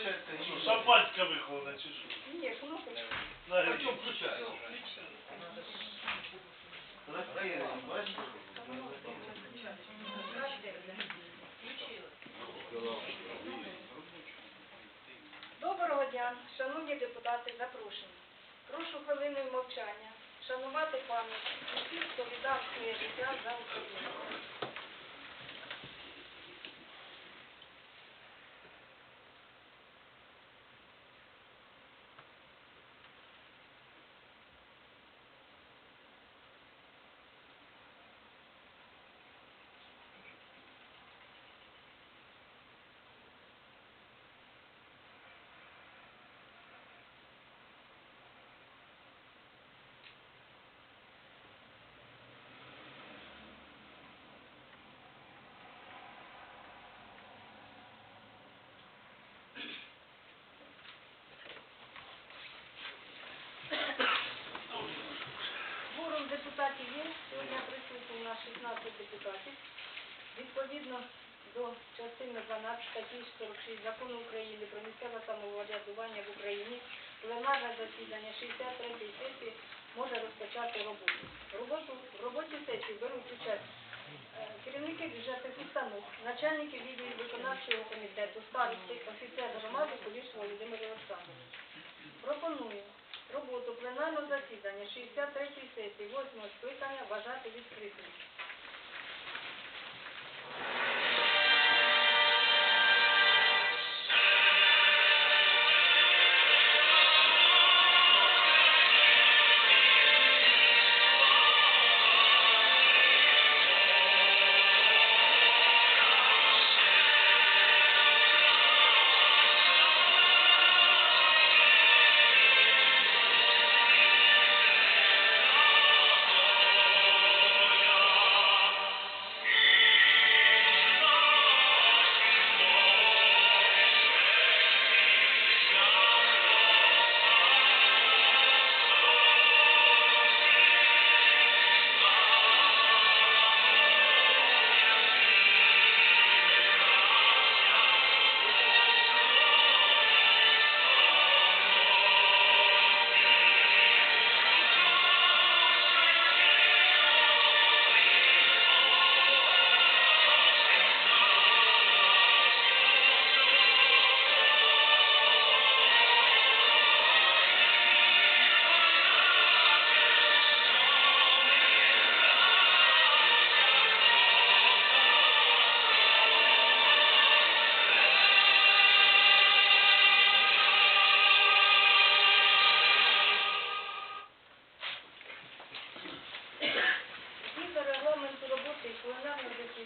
Що? Ні, кнопочка. На А грі. чому включаєш? Настроєння, бачите? Доброго дня, шановні депутати, запрошені. Прошу хвилиною мовчання шанувати пам'ять усіх, хто віддав своє життя за Україну. Форум депутатів є. Сьогодні нас 16 депутатів. Відповідно до частини 12 статті 46 Закону України про місцеве самоврядування в Україні, пленарне засідання 63-ї сесії може розпочати роботу. Роботу в роботі сесії беруть участь е, керівники бюджетних установ, начальники відділів виконавчого комітету, старости, офіцер громади Куліш Володимир Олександрович. Пропоную роботу пленарного засідання 63-ї сесії 8-го скликання вважати відкритою.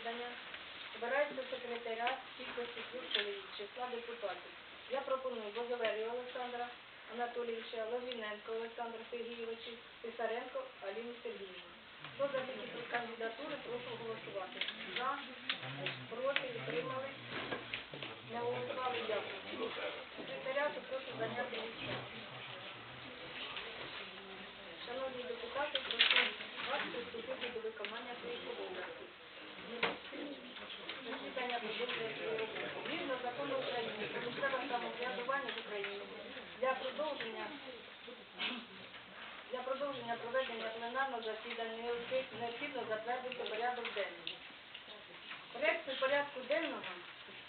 Засідання збирається секретаріат в кількості двох числа депутатів. Я пропоную Бозоверію Олександра Анатолійовича, Логвіненко Олександра Сергійовича, Писаренко Аліну Сергіївну. Хто за такі кандидатури, прошу голосувати. За, проти, утримали, не голосували, дякую. Секретаріату прошу зайняти місця. Шановні депутати, прошу вас приступити до виконання своїх обов'язків. Засідання. Згідно закону України про місцеве самоврядування в Україні для продовження для продовження проведення пленарного засідання необхідно затвердити порядок денний. Проєкту порядку денного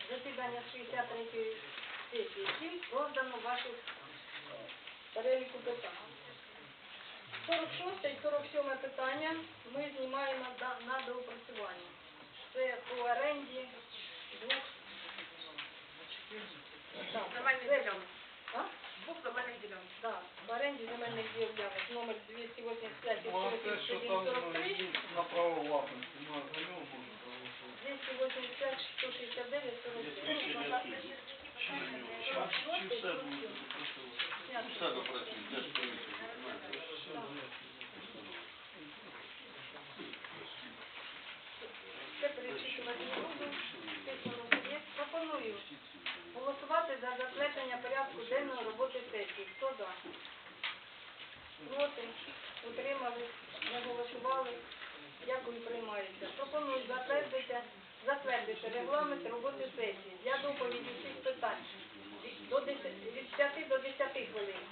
засідання 63-ї сесії всім роздано в ваших переліку питань. 46 і 47 питання ми знімаємо на доопрацювання. Це по оренді двох Так, Земельних це- ділянок. А? Двох земельних ділянок. Так, в оренді земельних ділянок номер 285 і Може те, що там 4143, на право власності, ну, за нього можна проголосувати. 280 169 Рішення 43. Чи все буде? Все допрацює, де ж комісія? Це перечитувати не буду. Цифру є. Пропоную голосувати за затвердження порядку денного роботи сесії. Хто за? Проти? Утримались? Не голосували? Дякую, приймається. Пропоную затвердити, затвердити регламент роботи сесії для доповіді всіх питань до 10 хвилин.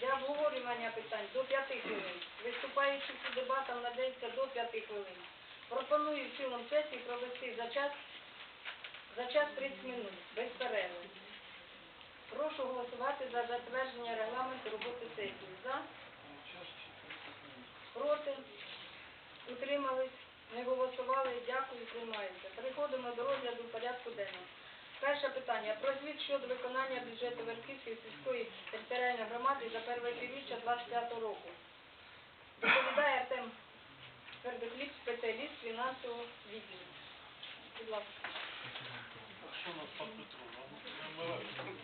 Для обговорювання питань до 5 хвилин. Виступаючи дебатам надається до 5 хвилин. Пропоную в цілому сесії провести за час, за час 30 минут, без перерви. Прошу голосувати за затвердження регламенту роботи сесії. За, проти, утримались, не голосували. Дякую, приймається. Переходимо до розгляду порядку денного. Перше питання. Про звіт щодо виконання бюджету Верхівської сільської територіальної громади за перше півріччя 25 року. Доповідає Артем Твердохліб, спеціаліст фінансового відділу. Будь ласка. Що у нас пан Петро?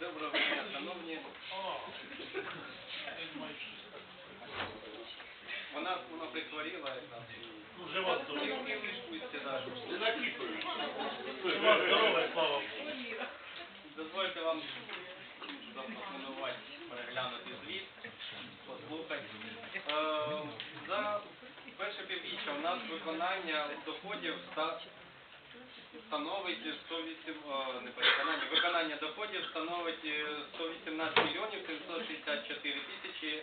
Доброго дня, шановні. А, я маю щось так. Вона, вона прихворіла якраз. Ну, жива І здорова. в відпустці, да. Не. Жива здорова, слава Богу. Дозвольте вам запропонувати переглянути звіт, послухати. Е, За перше півріччя у нас виконання доходів ста- становить 108, е, не переконання, виконання доходів становить е, 118 мільйонів 764 тисячі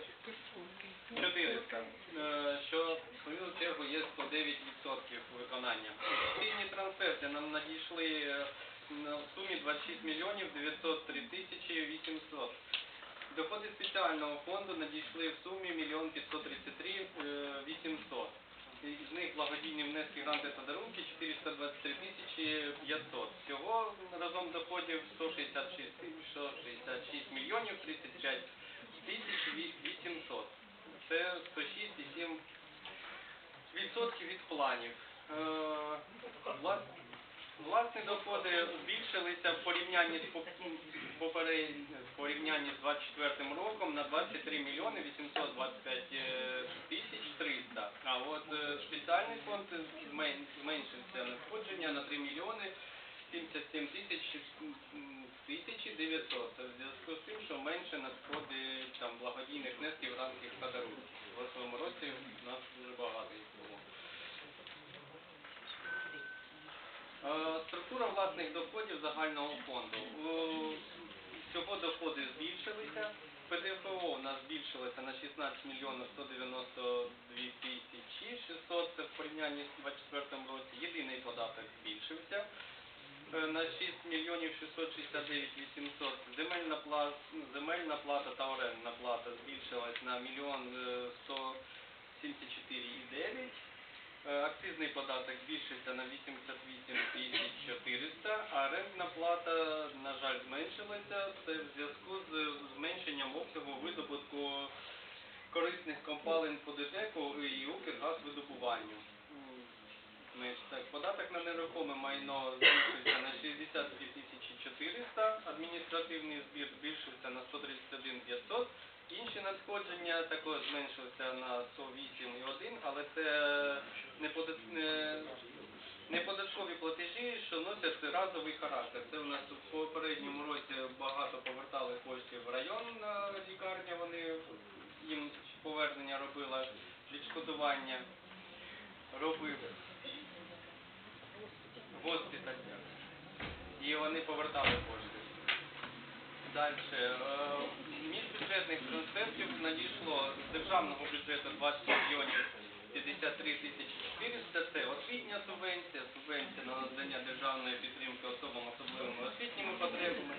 400, е, що в свою чергу є 109% виконання. Відповідні трансферти нам надійшли е, на- сумі 26 мільйонів 903 тисячі 800. Доходи спеціального фонду надійшли в сумі 1 533 е, 800. З них благодійні внески, гранти та дарунки 423 тисячі 500. Всього разом доходів 166, 166 мільйонів 35 тисяч ві- 800. Це 106,7 відсотків від планів. Е, вла- Власні доходи збільшилися в порівнянні з в порівнянні з 24 роком на 23 мільйони 825 е, тисяч 300. А от е, спеціальний фонд змен- зменшився надходження на 3 мільйони 77 тисяч м, тисячі 900. Це в зв'язку з тим, що менше надходи там благодійних внесків в рамках подарунків. В цьому році у нас дуже багато їх було. Е, Структура власних доходів загального фонду. Е, Всього доходи збільшилися. ПДФО у нас збільшилося на 16 мільйонів 192 тисячі 600, це в порівнянні з 24 році. Єдиний податок збільшився е, на 6 мільйонів 669 800. Земельна плата, земельна плата та орендна плата збільшилась на мільйон е, 174,9. Е, Акцизний податок збільшився на 88 тисяч 400, а рентна плата, на жаль, зменшилася. Це в зв'язку з зменшенням обсягу видобутку корисних компалин по ДТЕКу і Укргазвидобуванню. Так, податок на нерухоме майно збільшився на 62 тисячі 400, адміністративний збір збільшився на 131 500, Інші надходження також зменшилися на 108,1, але це не, подат... не... не податкові платежі, що носять разовий характер. Це у нас в попередньому році багато повертали коштів в район на лікарня, вони їм повернення робила, відшкодування робив госпіталь. І вони повертали кошти. Далі. Міжбюджетних трансфертів надійшло з державного бюджету 20 мільйонів 53 тисячі 400. Це освітня субвенція, субвенція на надання державної підтримки особам особливими освітніми потребами.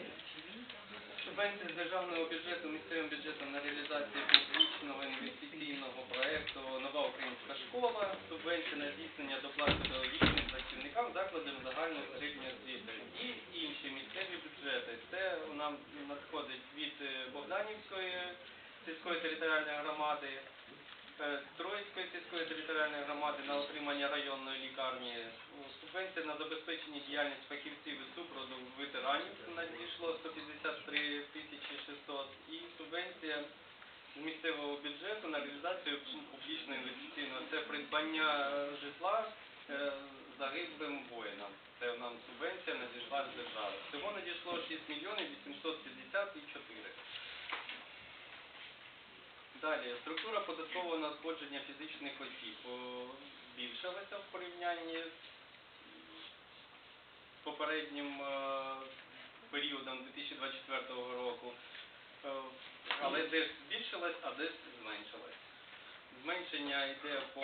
Субвенція з державного бюджету місцевим бюджетом на реалізацію публічного інвестиційного проєкту Нова українська школа, субвенція на здійснення доплати педагогічним працівникам закладів загальної середньої освіти і інші місцеві бюджети. Це нам надходить від е, Богданівської сільської територіальної громади, е, Троїцької сільської територіальної громади на отримання районної лікарні, субвенція на забезпечення діяльність фахівців і супроводу ветеранів надійшло 153 тисячі 600 і субвенція з місцевого бюджету на реалізацію публічного інвестиційного. Це придбання е, житла загиблим воїнам. Це нам субвенція надійшла з держави. Всього надійшло 6 мільйонів 854. Далі, структура податкового надходження фізичних осіб збільшилася в порівнянні з попереднім е, періодом 2024 року. Е, але десь збільшилась, а десь зменшилась. Зменшення йде по,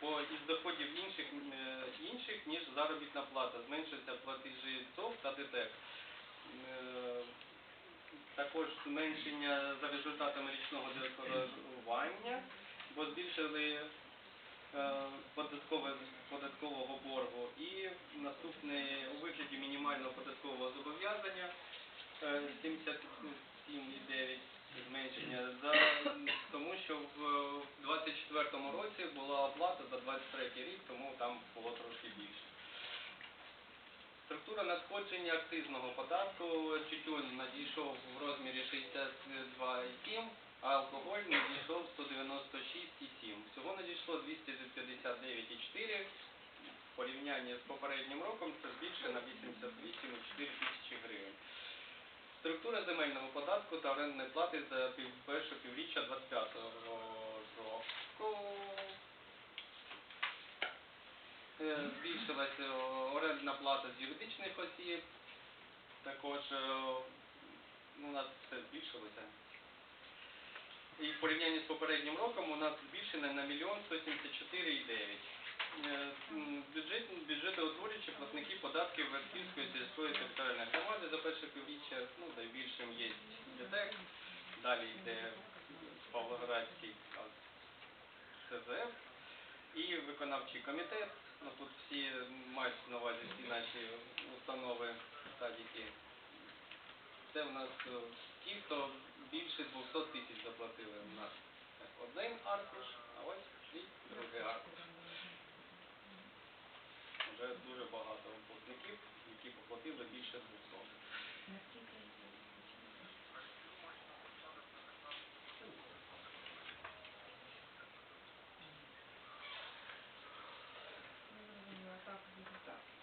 по із доходів інших, е, інших, ніж заробітна плата. Зменшуються платежі ЦОВ та ДТЕК. Е, Також зменшення за результатами річного декларування, бо збільшили е, податкове, податкового боргу. І наступне у вигляді мінімального податкового зобов'язання е, 77,9 зменшення, за, тому що в 24 році була оплата за 23 рік, тому там було трошки більше. Структура надходження акцизного податку тютюн надійшов в розмірі 62,7, а алкоголь надійшов 196,7. Всього надійшло 259,4. В порівнянні з попереднім роком це збільшено на 88,4 тисячі гривень. Структура земельного податку та орендної плати за пів- перше півріччя 25 року. Е, Збільшилася орендна плата з юридичних осіб. Також е, ну, у нас все збільшилося. І в порівнянні з попереднім роком у нас збільшено на мільйон 174,9. Е, Бюджет, бюджетоутворюючі платники податків Верхівської сільської територіальної громади за перше півріччя, ну, найбільшим є ДТЕК, далі йде Павлоградський а, ЦЗФ і виконавчий комітет. Ну, тут всі мають на увазі всі наші установи садики. Це в нас е, ті, хто більше 200 тисяч заплатили. У нас один аркуш, а ось і другий аркуш. Вже дуже багато платників, які поплатили більше 200.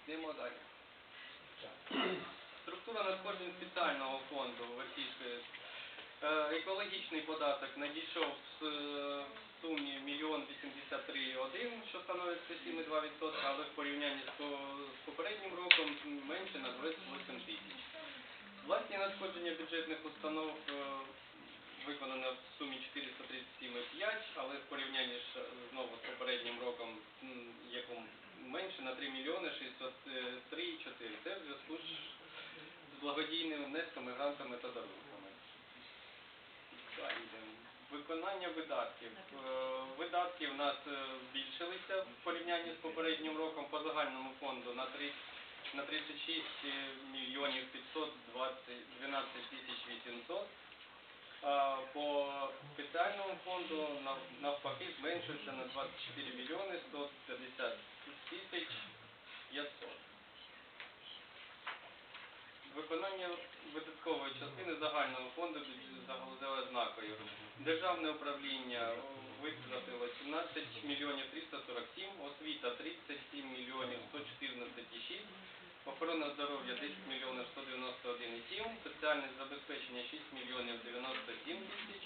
Йдемо далі. Структура надходжень спеціального фонду Верхівської. Е, Екологічний податок надійшов е, в сумі 1 83,1, що становить 107,2%, але в порівнянні з, попереднім роком менше на 28 тисяч. Власні надходження бюджетних установ е, виконано в сумі 437,5, але в порівнянні е, знову з попереднім роком, якому менше на 3 мільйони 603,4. Це в зв'язку з благодійними внесками, грантами та дарунками. Далі йдемо. Виконання видатків. Е, Видатки в нас е, збільшилися в порівнянні з попереднім роком по загальному фонду на 3 на 36 мільйонів 520 12 тисяч 800. А по спеціальному фонду нав- навпаки зменшується на 24 мільйони 150 тисяч 500. Виконання видаткової частини загального фонду за галузевою ознакою. Державне управління витратило 17 мільйонів 347, освіта 37 мільйонів 114,6, охорона здоров'я 10 мільйонів 191,7, соціальне забезпечення 6 мільйонів 97 тисяч,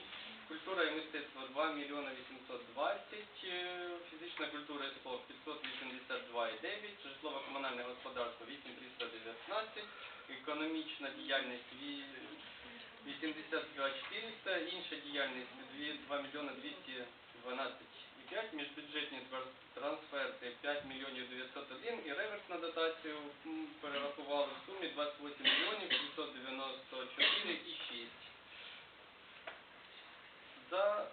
культура і мистецтво 2 мільйони 820, е, фізична культура і спорт 582,9, житлово-комунальне господарство 8319, економічна діяльність ві- 82 400, інша діяльність 2 мільйони 212,5, міжбюджетні трансферти 5 мільйонів 901 і реверс на дотацію перерахували в сумі 28 мільйонів 794,6. За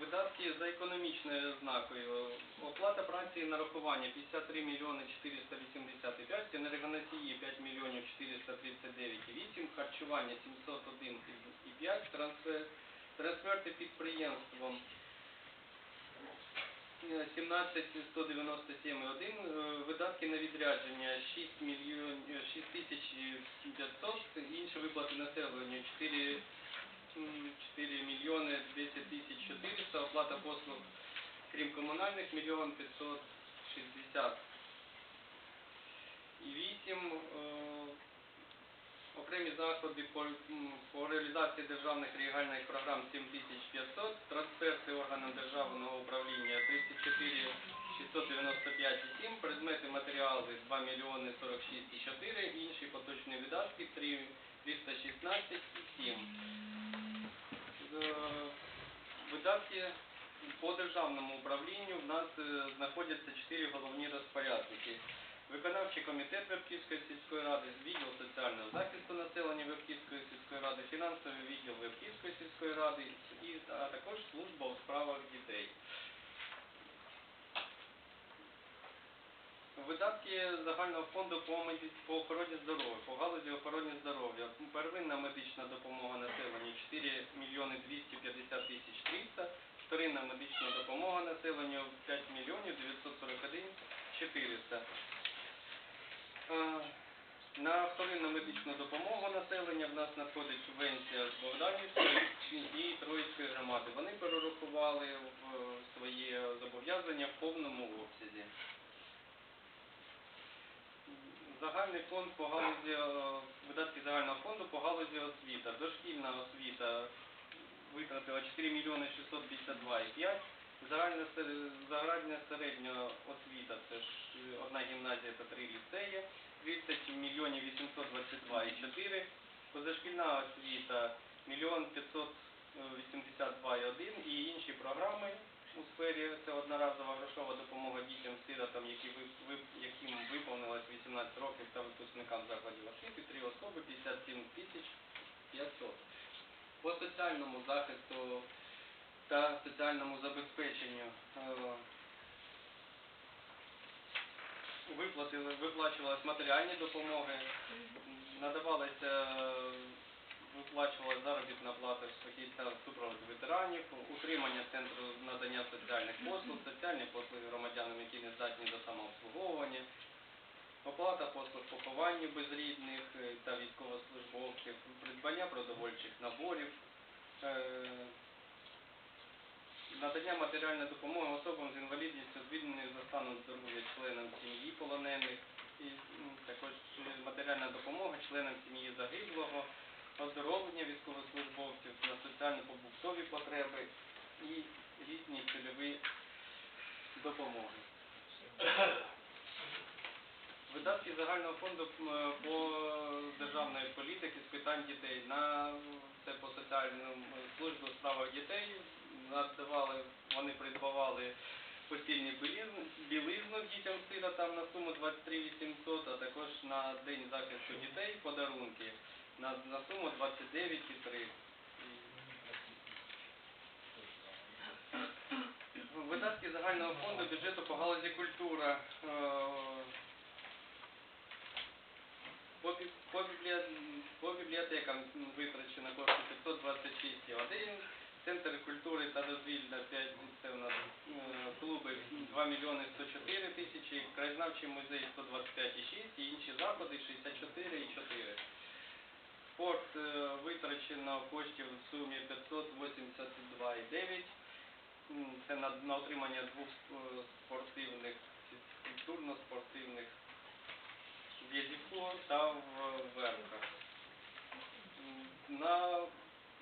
видатки за економічною ознакою. Оплата праці і нарахування 53 мільйони 485, енергоносії 5 мільйонів 439,8, харчування 701,5, трансфер, трансферти підприємством е, 17 197,1, е, видатки на відрядження 6 мільйонів 6 тисяч 500, інші виплати населенню 4 М, 4 мільйони 10 тисяч 400, оплата послуг, крім комунальних, мільйон 560 і 8. е, Окремі заходи по, по реалізації державних регіональних програм 7500, трансферти органам державного управління 34 695,7, предмети матеріали 2 мільйони 46,4, інші поточні видатки 3 316,7. Видатки по державному управлінню в нас е, знаходяться чотири головні розпорядники. Виконавчий комітет Верхівської сільської ради, відділ соціального захисту населення Верхівської сільської ради, фінансовий відділ Верхівської сільської ради а також служба у справах дітей. Видатки загального фонду по, охороні здоров'я, по галузі охорони здоров'я. Первинна медична допомога населенню 4 мільйони 250 тисяч 300, вторинна медична допомога населенню 5 мільйонів 941 400. Е, На вторинну медичну допомогу населення в нас надходить субвенція з Богданівської і Троїцької громади. Вони перерахували в свої зобов'язання в повному обсязі. Загальний фонд по галузі, е, видатки загального фонду по галузі освіта. Дошкільна освіта витратила 4 мільйони 652,5. Загальна, загальна середня освіта, це ж е, одна гімназія та три ліцеї, 30 мільйонів 822,4. Позашкільна освіта 1 582,1 і інші програми у сфері це одноразова грошова допомога дітям-сиротам, які ви, ви- яким виповнилось 18 років та випускникам закладів освіти, три особи 57 тисяч 500. По соціальному захисту та соціальному забезпеченню е, виплатили, виплачувалась матеріальні допомоги, надавалися, виплачувалася заробітна плата фахівцям супроводу ветеранів, утримання центру надання соціальних послуг, соціальні послуги громадянам, які не здатні до самообслуговування, оплата послуг поховання безрідних е, та військовослужбовців, придбання продовольчих наборів, е, надання матеріальної допомоги особам з інвалідністю, звільненим за станом здоров'я членам сім'ї полонених, і також е, матеріальна допомога членам сім'ї загиблого, оздоровлення військовослужбовців на соціально-побутові потреби і різні цільові допомоги. Видатки загального фонду по державної політики з питань дітей на це по соціальному службу справах дітей надавали, вони придбавали постільні білизну дітям сиротам на суму 23 800, а також на День захисту дітей подарунки на, на суму 29,3. Видатки загального фонду бюджету по галузі культура. е, По, бі- по, біблі- по бібліотекам витрачено кошти 526,1, Центр культури та дозвілля 5, це у нас е, клуби 2 мільйони 104 тисячі, краєзнавчий музей 125,6 і інші заходи 64,4. Спорт е, витрачено коштів в сумі 582,9. Це на, на отримання двох е, спортивних, культурно-спортивних в'язівку та в верхах. На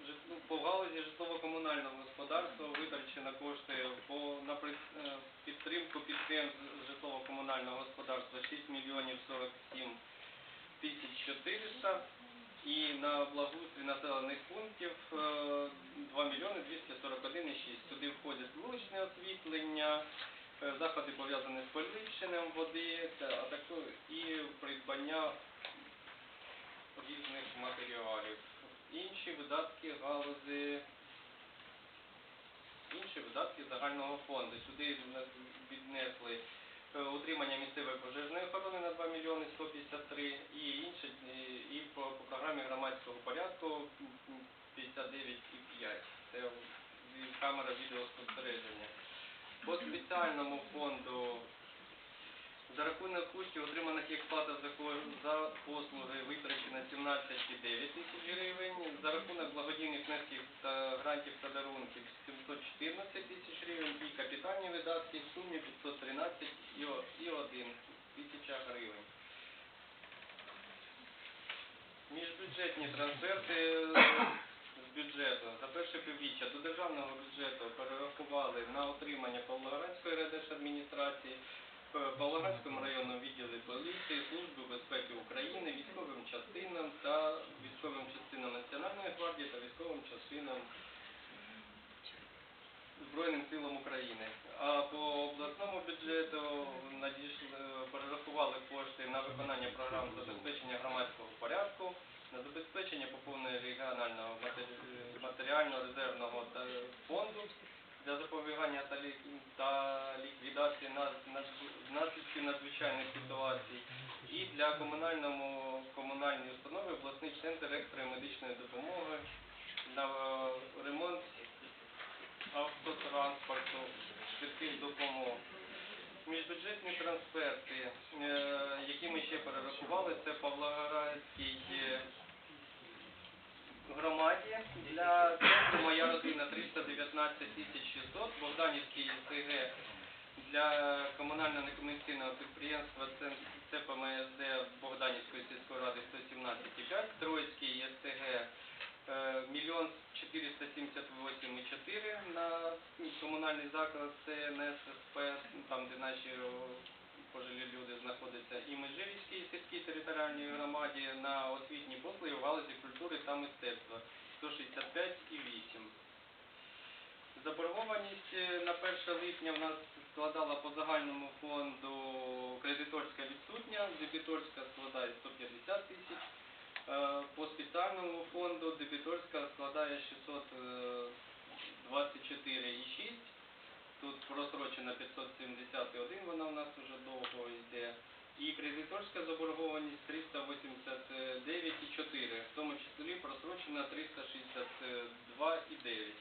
жит- ну, по галузі житлово-комунального господарства витрачено кошти по на е, підтримку підприємств житлово-комунального господарства 6 мільйонів 47 тисяч 400 і на благоустрій населених пунктів е, 2 мільйони 241,6. Сюди входять вуличне освітлення, е, заходи пов'язані з поліпшенням води, а також і придбання різних матеріалів. Інші видатки галузі, інші видатки загального фонду. Сюди віднесли е, утримання місцевої пожежної охорони на 2 мільйони 153 і інші, і, і по, по програмі громадського порядку м, м, 59,5. Це ві- камера відеоспостереження. По спеціальному фонду за рахунок коштів, отриманих як плата за, послуги, витрачено 17,9 тисяч гривень. За рахунок благодійних внесків та грантів та дарунків 714 тисяч гривень і капітальні видатки в сумі 513,1 тисяча гривень. Міжбюджетні трансферти бюджету за перше півріччя до державного бюджету перерахували на отримання Павлоградської райдержадміністрації, е, Павлоградському районному відділі поліції, Служби безпеки України, військовим частинам та військовим частинам Національної гвардії та військовим частинам Збройним силам України. А по обласному бюджету надійшли, перерахували кошти на виконання програм забезпечення громадського порядку, на забезпечення поповнення регіонального матері- матеріального резервного фонду для запобігання та, ліквідації наслідків надзвичайних ситуацій і для комунальному комунальної установи обласний центр екстреної допомоги на е, ремонт автотранспорту, швидких допомог. Міжбюджетні трансферти, е, які ми ще перерахували, це Павлоградській е, громаді для центру «Моя родина» 319 тисяч 600, Богданівській СГ для комунального некомерційного підприємства ЦПМСД Богданівської сільської ради 117,5, Троїцький СТГ е, мільйон 478,4 на комунальний заклад ЦНССП, там де наші пожилі люди знаходяться, і Межирівській сільській територіальній громаді на освітні послуги в галузі культури та мистецтва 165,8. Заборгованість е, на 1 липня в нас складала по загальному фонду кредиторська відсутня, дебіторська складає 150 тисяч, е, по спеціальному фонду дебіторська складає 624,6, тут просрочена 571, вона у нас вже довго йде, і кредиторська заборгованість 389,4, в тому числі просрочена 362,9.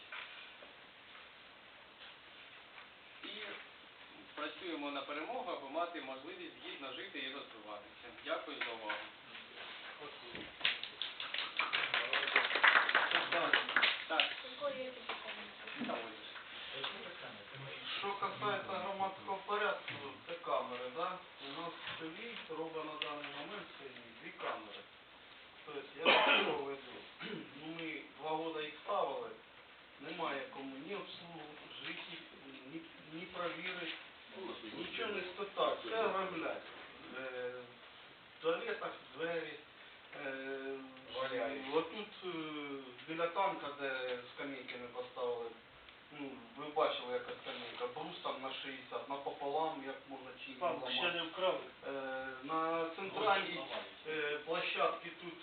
І працюємо на перемогу, аби мати можливість гідно жити і розвиватися. Дякую за увагу. Так? Що касається громадського порядку, це камери, да? У нас в селі робить на даний момент дві камери. Тобто я до веду? Ну, ми два роки їх ставили, немає кому ні обслужити, їх, ні, ні провірити, спитати, все роблять. Е, В туалетах двері, е, отут е, біля танка, де скамейки ми поставили, ну, ви бачили, яка скамейка, брус там на 60, напополам, як можна чи ще не вкрали. На центральній площадці тут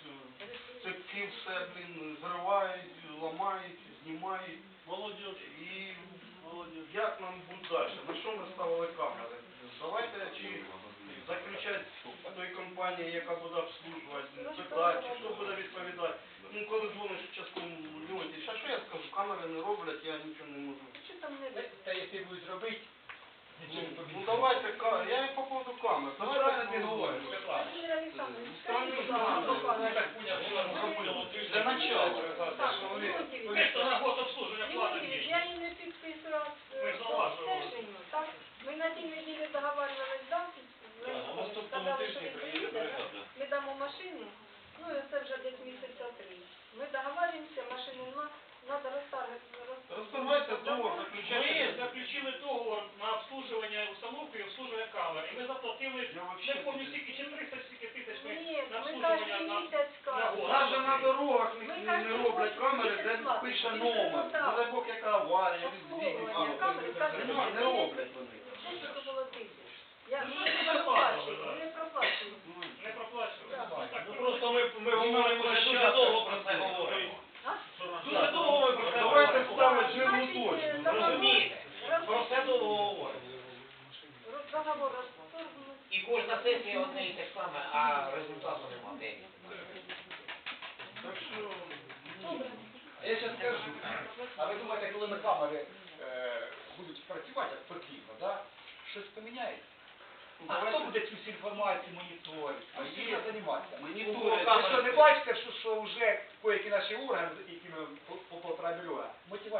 цепки все, блін, зривають, ламають, знімають. Молодіж, І молодіж. як нам буде далі? На що ми ставили камери? Давайте чи заключати з тої компанії, яка буде обслужувати, питати, чи хто буде відповідати. Ну, коли дзвониш в льоті, а що я скажу, камери не роблять, я нічого не можу. Що там не буде? Та якщо будуть робити, Ну, ну давайте, ка- я і по поводу камер. Давайте правильно ти говориш, правильно. Владимир Олександрович, Странно, скажіть, будь да, ласка. Я так поняв, що вам зробили. Для начала. Так, Леонтій Це на гособслуження платить Юрійович, більше. я їм не підписувала Ми ж зауважували. стеження, так? Ми на тій неділі договарювалися Данків, сказали, що він приїде, ми дамо машину, ну і це вже десь місяця три. Ми договарюємося, машину треба розтаргати. Розставайте договор, заключайте. Ми заключили договор на обслуживання установки і обслуживання камер. І ми заплатили, Я не вообще пам'ятаю, скільки, чи 300, скільки тисяч ми Ні, на ми обслуживання кожен на... місяць на кажемо. Навіть на дорогах не, не, не роблять камери, де пише номер. Не дай Бог, яка аварія, Обслуговування камери, не роблять вони. Це було тисяч. Я Ну, не проплачую, не. Не. Ну, Ну просто ми, ми говоримо вже дуже довго про це говоримо. Дуже довго ми про це говоримо. ставити жирну точку. Розумієте? Про це довго говоримо. Договор розторгнув. І кожна сесія одне і те ж саме, а результату немає. Так що, Я ще скажу, а ви думаєте, коли на камери е, будуть працювати як потрібно, да? щось поміняється? А хто буде цю всю інформацію моніторити? А Є. чим займатися? Моніторять. Ви що, не бачите, що, що вже деякі наші органи, які ми по, по полтора мільйона, мотивація